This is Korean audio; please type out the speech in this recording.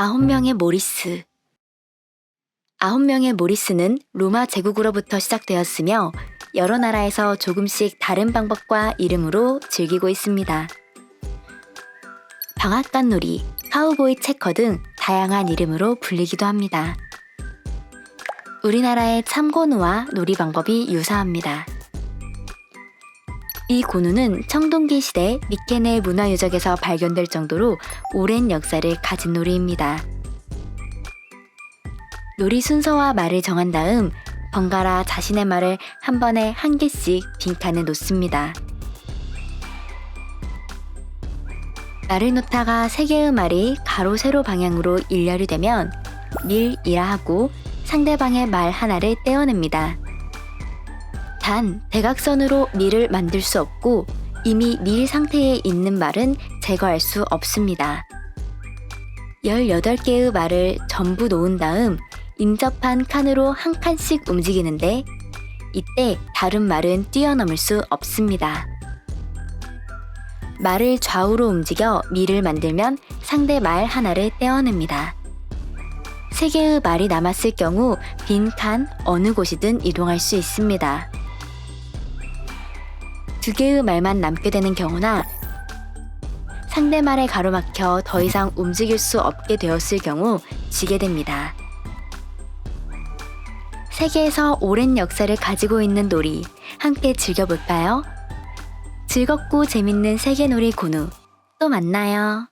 아홉 명의 모리스. 아홉 명의 모리스는 로마 제국으로부터 시작되었으며 여러 나라에서 조금씩 다른 방법과 이름으로 즐기고 있습니다. 방앗간 놀이, 카우보이 체커 등 다양한 이름으로 불리기도 합니다. 우리나라의 참고누와 놀이 방법이 유사합니다. 이 고누는 청동기 시대 미케네 문화유적에서 발견될 정도로 오랜 역사를 가진 놀이입니다. 놀이 순서와 말을 정한 다음 번갈아 자신의 말을 한 번에 한 개씩 빈칸에 놓습니다. 말을 놓다가 세 개의 말이 가로 세로 방향으로 일렬이 되면 밀이라 하고 상대방의 말 하나를 떼어냅니다. 단 대각선으로 밀을 만들 수 없고 이미 밀 상태에 있는 말은 제거할 수 없습니다. 18개의 말을 전부 놓은 다음 인접한 칸으로 한 칸씩 움직이는데 이때 다른 말은 뛰어넘을 수 없습니다. 말을 좌우로 움직여 밀을 만들면 상대 말 하나를 떼어냅니다. 세 개의 말이 남았을 경우 빈 칸 어느 곳이든 이동할 수 있습니다. 두 개의 말만 남게 되는 경우나 상대 말에 가로막혀 더 이상 움직일 수 없게 되었을 경우 지게 됩니다. 세계에서 오랜 역사를 가지고 있는 놀이 함께 즐겨볼까요? 즐겁고 재밌는 세계놀이 고누 또 만나요.